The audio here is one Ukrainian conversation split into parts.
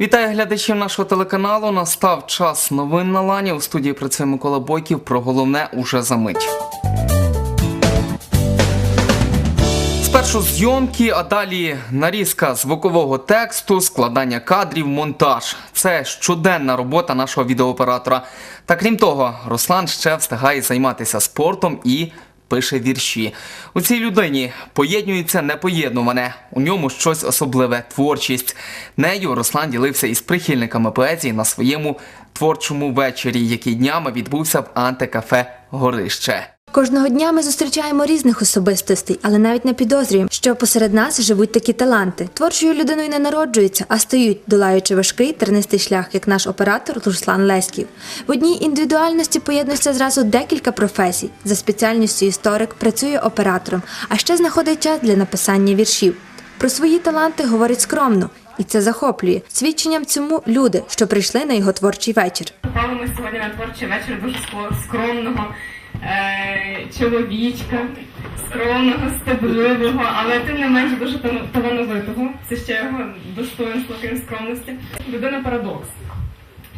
Вітаю глядачів нашого телеканалу. Настав час новин на лані. У студії працює Микола Бойків. Про головне уже за мить. Спершу зйомки, а далі нарізка звукового тексту, складання кадрів, монтаж. Це щоденна робота нашого відеооператора. Та крім того, Руслан ще встигає займатися спортом і пише вірші. У цій людині поєднюється непоєднуване. У ньому щось особливе творчість. Нею Руслан ділився із прихильниками поезії на своєму творчому вечорі, який днями відбувся в антикафе Горище. Кожного дня ми зустрічаємо різних особистостей, але навіть не підозрюємо, що посеред нас живуть такі таланти. Творчою людиною не народжуються, а стають, долаючи важкий тернистий шлях, як наш оператор Руслан Леськів. В одній індивідуальності поєднується зразу декілька професій. За спеціальністю історик працює оператором, а ще знаходить час для написання віршів. Про свої таланти говорить скромно, і це захоплює. Свідченням цьому люди, що прийшли на його творчий вечір. Попали ми сьогодні на творчий вечір дуже скромного чоловічка, скромного, стебливого, але тим не менш дуже тал- талановитого. Це ще його достоинство, крім скромності. Людина парадокс.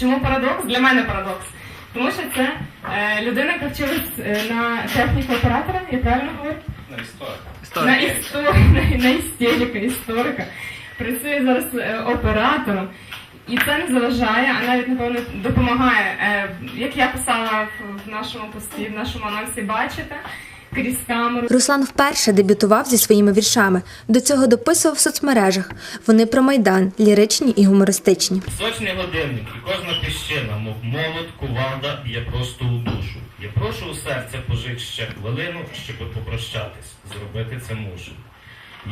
Чому парадокс? Для мене парадокс. Тому що це е, людина, яка вчилась е, на техніку оператора, я правильно говорю? На історика, на, на історика. Працює зараз е, оператором. І це не заважає, а навіть напевно допомагає. Е, як я писала в, нашому пості, в нашому анонсі, бачите, крізь камеру. Руслан вперше дебютував зі своїми віршами. До цього дописував в соцмережах. Вони про майдан, ліричні і гумористичні. Сочний годинник і кожна піщина, мов молот, кувалда, я просто у душу. Я прошу у серця пожить ще хвилину, щоб попрощатись. Зробити це мушу.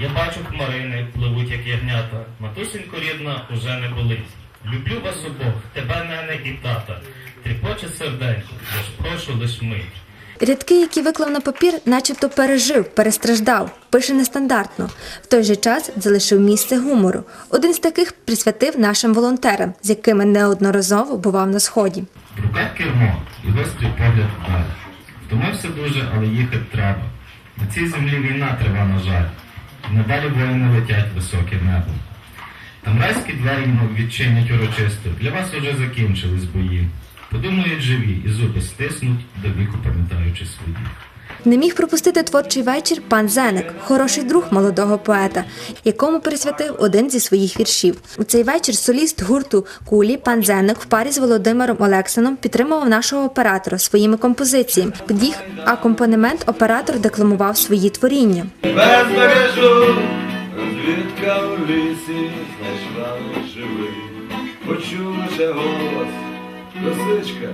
Я бачу хмарини, пливуть, як ягнята. Матусінько рідна уже не болить. Люблю вас обох, тебе, мене і тата. Тріпоче серденько, я ж прошу лиш мить. Рядки, які виклав на папір, начебто пережив, перестраждав, пише нестандартно. В той же час залишив місце гумору. Один з таких присвятив нашим волонтерам, з якими неодноразово бував на сході. В руках кермо і гострий погляд вдаль. Втомився дуже, але їхати треба. На цій землі війна трива, на жаль. Надалі воїни летять високе небо. Там райські двері мов відчинять урочисто. Для вас уже закінчились бої. Подумають живі і зуби стиснуть, до віку пам'ятаючи свої. Не міг пропустити творчий вечір пан Зеник, хороший друг молодого поета, якому присвятив один зі своїх віршів. У цей вечір соліст гурту Кулі пан Зеник в парі з Володимиром Олексаном підтримував нашого оператора своїми композиціями. Під їх акомпанемент оператор декламував свої творіння. Без звідка у лісі знайшла живий. Почула ще голос, сичка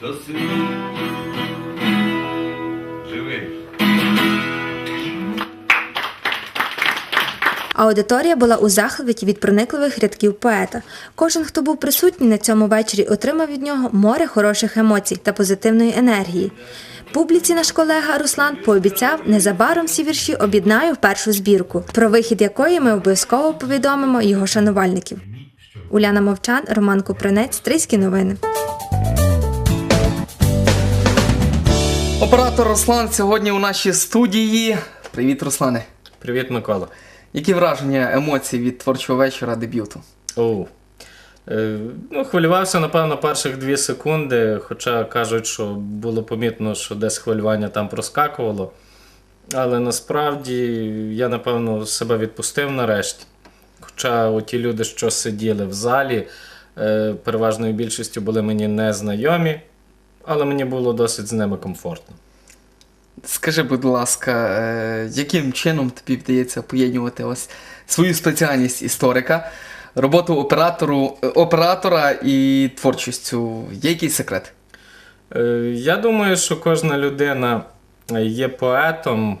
то світ. Аудиторія була у захваті від проникливих рядків поета. Кожен, хто був присутній на цьому вечорі, отримав від нього море хороших емоцій та позитивної енергії. Публіці наш колега Руслан пообіцяв незабаром всі вірші об'єднає в першу збірку, про вихід якої ми обов'язково повідомимо його шанувальників. Уляна Мовчан, Роман Купринець, Стрийські новини. Оператор Руслан сьогодні у нашій студії. Привіт, Руслане. Привіт, Микола. Які враження, емоції від творчого вечора дебюту? Оу. Е, ну, хвилювався, напевно, перших дві секунди, хоча кажуть, що було помітно, що десь хвилювання там проскакувало. Але насправді я, напевно, себе відпустив нарешті. Хоча оті люди, що сиділи в залі, е, переважною більшістю були мені незнайомі, але мені було досить з ними комфортно. Скажи, будь ласка, е, яким чином тобі вдається поєднувати ось свою спеціальність історика, роботу оператору, е, оператора і творчістю? Є якийсь секрет? Е, Я думаю, що кожна людина є поетом,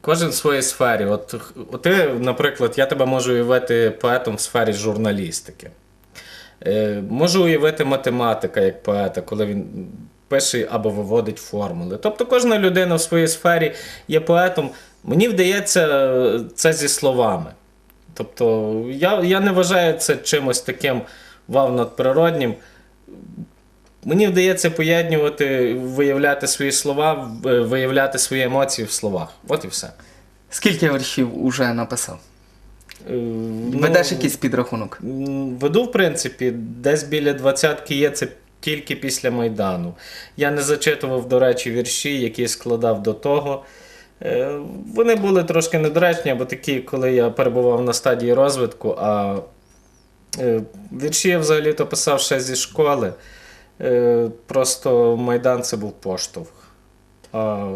кожен в своїй сфері. От, от ти, наприклад, я тебе можу уявити поетом в сфері журналістики. Можу уявити математика як поета, коли він пише або виводить формули. Тобто кожна людина в своїй сфері є поетом. Мені вдається е, це зі словами. Тобто я, я не вважаю це чимось таким вау надприроднім. Мені вдається поєднувати, виявляти свої слова, виявляти свої емоції в словах. От і все. Скільки віршів уже написав? Е, ну, Ведеш якийсь підрахунок? Веду, в принципі, десь біля двадцятки є це тільки після Майдану. Я не зачитував, до речі, вірші, які складав до того. Е, Вони були трошки недоречні, або такі, коли я перебував на стадії розвитку, а е, вірші я взагалі-то писав ще зі школи. Е, Просто Майдан це був поштовх. А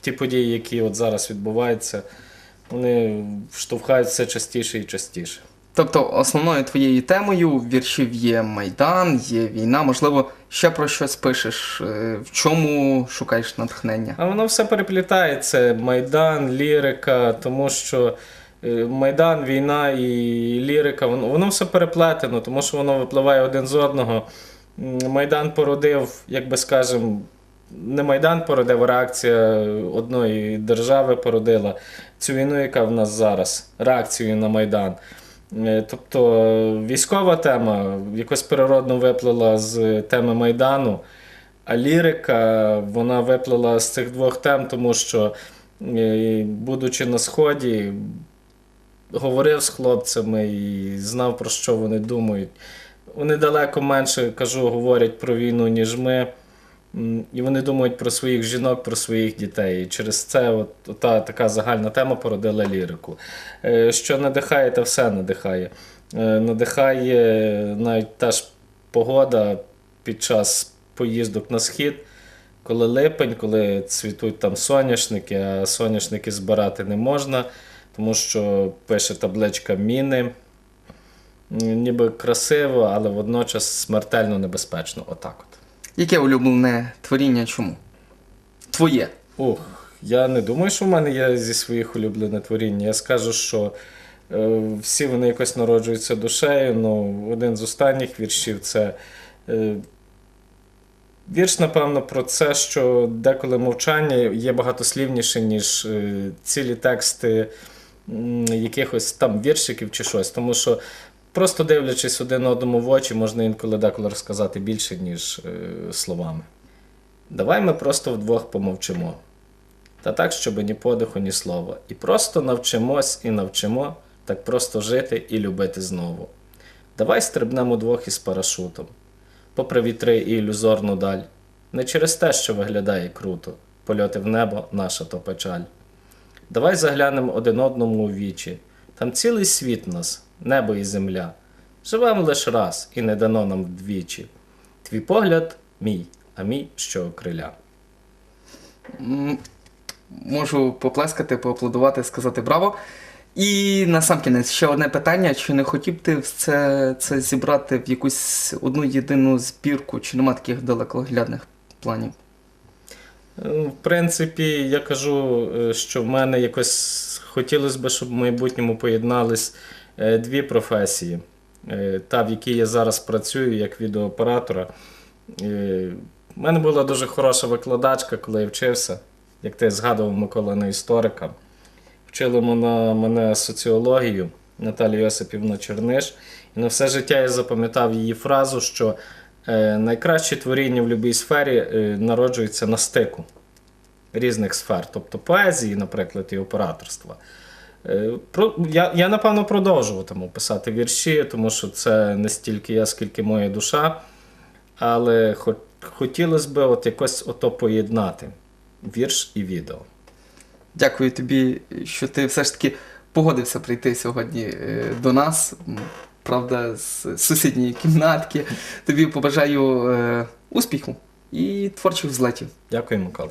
ті події, які от зараз відбуваються, вони штовхають все частіше і частіше. Тобто основною твоєю темою віршів є Майдан, є війна, можливо, ще про щось пишеш, е, в чому шукаєш натхнення? А воно все переплітається. Майдан, лірика, тому що е, Майдан, війна і лірика, воно, воно все переплетено, тому що воно випливає один з одного. Майдан породив, як би скажемо, не Майдан породив, а реакція одної держави породила цю війну, яка в нас зараз, реакцію на Майдан. Е, Тобто е, військова тема якось природно виплила з теми Майдану. А лірика вона виплила з цих двох тем, тому що, е, будучи на сході, говорив з хлопцями і знав, про що вони думають. Вони далеко менше, кажу, говорять про війну, ніж ми. І вони думають про своїх жінок, про своїх дітей. І через це от, та така загальна тема породила лірику. Е, Що надихає, та все надихає. Е, Надихає навіть та ж погода під час поїздок на схід, коли липень, коли цвітуть там соняшники, а соняшники збирати не можна, тому що пише табличка міни. Ніби красиво, але водночас смертельно небезпечно. Отак от. Яке улюблене творіння чому? Твоє. Ух, я не думаю, що в мене є зі своїх улюблене творіння. Я скажу, що е, всі вони якось народжуються душею. Ну, один з останніх віршів це е, вірш, напевно, про це, що деколи мовчання є багатослівніше, ніж е, цілі тексти якихось там віршиків чи щось. Тому що просто дивлячись один одному в очі, можна інколи деколи розказати більше, ніж е, словами. Давай ми просто вдвох помовчимо. Та так, щоб ні подиху, ні слова. І просто навчимось і навчимо так просто жити і любити знову. Давай стрибнемо двох із парашутом, попри вітри і ілюзорну даль. Не через те, що виглядає круто, польоти в небо наша то печаль. Давай заглянемо один одному у вічі. Там цілий світ нас, небо і земля. Живемо лиш раз і не дано нам вдвічі. Твій погляд мій, а мій що криля. М, Можу поплескати, поаплодувати, сказати браво. І насамкінець ще одне питання: чи не хотів ти це, це зібрати в якусь одну єдину збірку, чи нема таких далекоглядних планів? Е, В принципі, я кажу, е, що в мене якось хотілося б, щоб в майбутньому поєднались дві професії. Е, Та, в якій я зараз працюю як відеооператора. Е, У мене була дуже хороша викладачка, коли я вчився, як ти згадував Микола на історика. Вчила вона мене соціологію Наталія Йосипівна Черниш. І на все життя я запам'ятав її фразу, що е, найкращі творіння в будь-якій сфері е, народжуються на стику різних сфер, тобто поезії, наприклад, і операторства. Е, Про, я, я, напевно, продовжуватиму писати вірші, тому що це не стільки я, скільки моя душа. Але хо, хотілося б от якось ото поєднати вірш і відео. Дякую тобі, що ти все ж таки погодився прийти сьогодні е, до нас. Правда, з сусідньої кімнатки. Тобі побажаю е, успіху і творчих злетів. Дякую, Микола.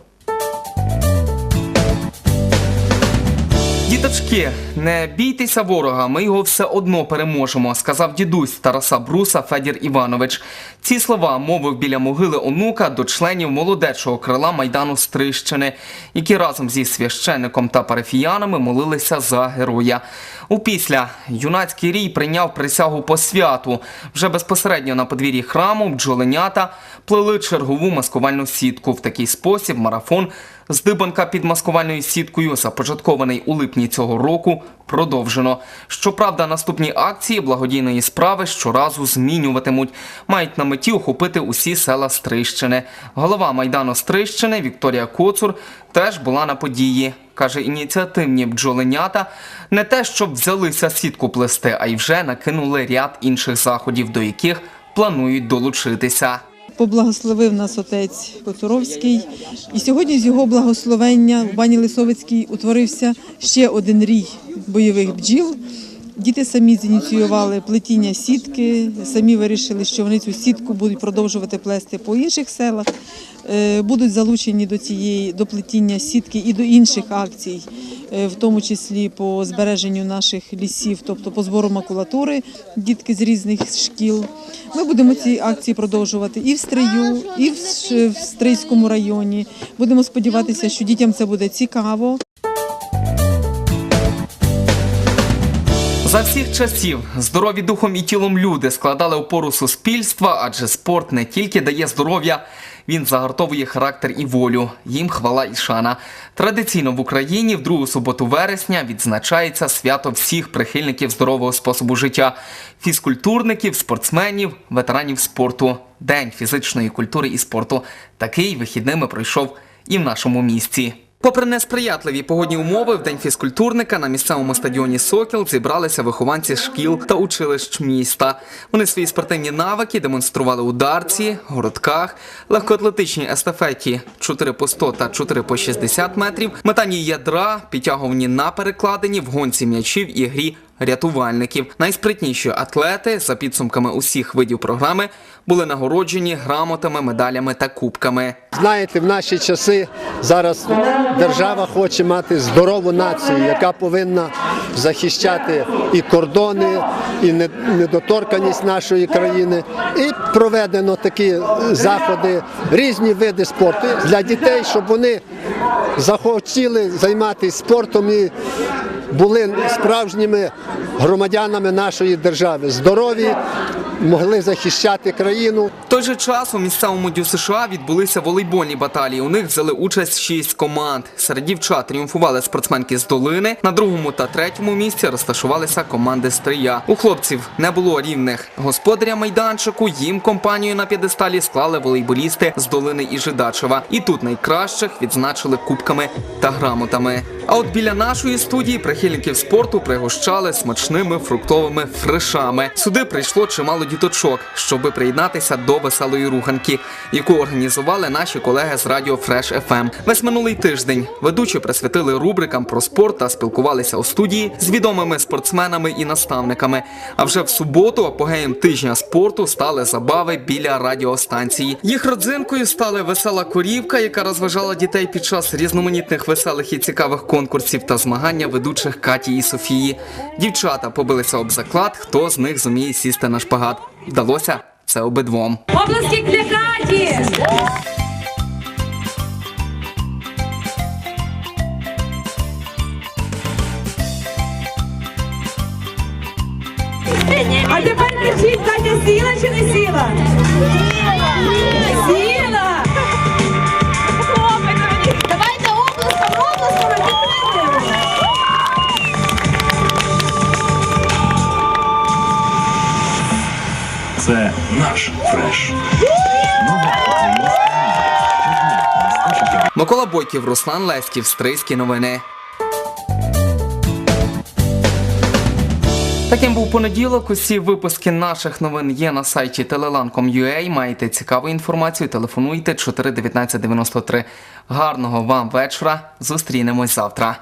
Діточки, не бійтеся ворога, ми його все одно переможемо, сказав дідусь Тараса Бруса Федір Іванович. Ці слова мовив біля могили онука до членів молодечого крила Майдану Стрищини, які разом зі священником та парафіянами молилися за героя. Упісля юнацький рій прийняв присягу по святу. Вже безпосередньо на подвір'ї храму бджоленята плели чергову маскувальну сітку. В такий спосіб марафон Здибанка під маскувальною сіткою, започаткований у липні цього року, продовжено. Щоправда, наступні акції благодійної справи щоразу змінюватимуть. Мають на меті охопити усі села Стрищини. Голова майдану Стрищини Вікторія Коцур теж була на події. Каже, ініціативні бджоленята не те, щоб взялися сітку плести, а й вже накинули ряд інших заходів, до яких планують долучитися. Поблагословив нас отець Коцуровський. І сьогодні з його благословення в бані Лисовицькій утворився ще один рій бойових бджіл. Діти самі зініціювали плетіння сітки, самі вирішили, що вони цю сітку будуть продовжувати плести по інших селах, будуть залучені до цієї до плетіння сітки і до інших акцій, е, в тому числі по збереженню наших лісів, тобто по збору макулатури, дітки з різних шкіл. Ми будемо ці акції продовжувати і в Стрию, і в Стрийському районі. Будемо сподіватися, що дітям це буде цікаво. За всіх часів здорові духом і тілом люди складали опору суспільства, адже спорт не тільки дає здоров'я, він загартовує характер і волю. Їм хвала і шана. Традиційно в Україні в другу суботу вересня відзначається свято всіх прихильників здорового способу життя, фізкультурників, спортсменів, ветеранів спорту. День фізичної культури і спорту. Такий вихідними пройшов і в нашому місті. Попри несприятливі погодні умови, в день фізкультурника на місцевому стадіоні Сокіл зібралися вихованці шкіл та училищ міста. Вони свої спортивні навики демонстрували у дарці, городках, легкоатлетичній естафеті 4 по 100 та 4 по 60 метрів, метанні ядра, підтягуванні на перекладині, в гонці м'ячів і грі рятувальників. Найспритніші атлети за підсумками усіх видів програми були нагороджені грамотами, медалями та кубками. Знаєте, в наші часи зараз держава хоче мати здорову націю, яка повинна захищати і кордони, і не- недоторканість нашої країни. І проведено такі заходи, різні види спорту для дітей, щоб вони захотіли займатися спортом і були справжніми громадянами нашої держави, здорові, могли захищати країну. Той же час у місцевому дю США відбулися волейбольні баталії. У них взяли участь шість команд. Серед дівчат тріумфували спортсменки з долини. На другому та третьому місці розташувалися команди Стрия. У хлопців не було рівних господаря майданчику. Їм компанію на п'єдесталі склали волейболісти з долини і Жидачева. І тут найкращих відзначили кубками та грамотами. А от біля нашої студії прихильників спорту пригощали смачними фруктовими фрешами. Сюди прийшло чимало діточок, щоби приєднатися до веселої руханки, яку організували наші колеги з радіо Фреш ФМ. Весь минулий тиждень ведучі присвятили рубрикам про спорт та спілкувалися у студії з відомими спортсменами і наставниками. А вже в суботу апогеєм тижня спорту стали забави біля радіостанції. Їх родзинкою стали весела корівка, яка розважала дітей під час різноманітних веселих і цікавих конкурсів та змагання ведучих Каті і Софії. Дівчата побилися об заклад, хто з них зуміє сісти на шпагат. Вдалося це обидвом. Обласки для Каті! А тепер кажіть, Катя сіла чи не сіла? Сіла! Наш фреш. Микола Бойків, Руслан Леськів, Стрийські новини. Таким був понеділок. Усі випуски наших новин є на сайті telelan.com.ua. Маєте цікаву інформацію, телефонуйте 41993. Гарного вам вечора. Зустрінемось завтра.